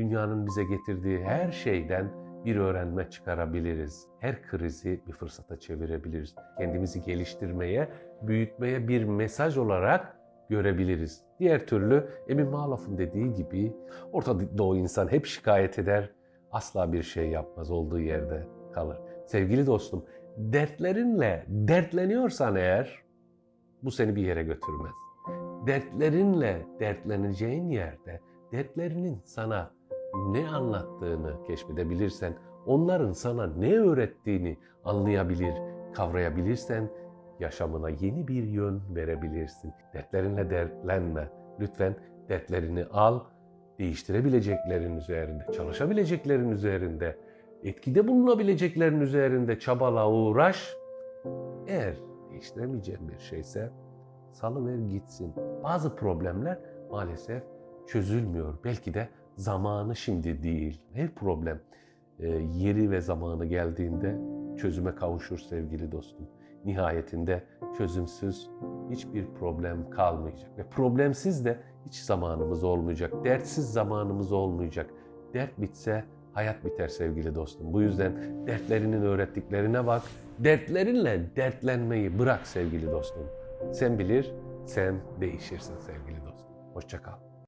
dünyanın bize getirdiği her şeyden bir öğrenme çıkarabiliriz. Her krizi bir fırsata çevirebiliriz. Kendimizi geliştirmeye, büyütmeye bir mesaj olarak görebiliriz. Diğer türlü Emin Malaf'ın dediği gibi Orta Doğu insan hep şikayet eder, asla bir şey yapmaz, olduğu yerde kalır. Sevgili dostum, dertlerinle dertleniyorsan eğer bu seni bir yere götürmez. Dertlerinle dertleneceğin yerde dertlerinin sana ne anlattığını keşfedebilirsen, onların sana ne öğrettiğini anlayabilir, kavrayabilirsen yaşamına yeni bir yön verebilirsin. Dertlerinle dertlenme. Lütfen dertlerini al, değiştirebileceklerin üzerinde, çalışabileceklerin üzerinde, etkide bulunabileceklerin üzerinde çabala, uğraş. Eğer değiştiremeyeceğin bir şeyse salıver gitsin. Bazı problemler maalesef çözülmüyor. Belki de zamanı şimdi değil. Her problem e, yeri ve zamanı geldiğinde çözüme kavuşur sevgili dostum. Nihayetinde çözümsüz hiçbir problem kalmayacak ve problemsiz de hiç zamanımız olmayacak. Dertsiz zamanımız olmayacak. Dert bitse hayat biter sevgili dostum. Bu yüzden dertlerinin öğrettiklerine bak. Dertlerinle dertlenmeyi bırak sevgili dostum. Sen bilir, sen değişirsin sevgili dostum. Hoşça kal.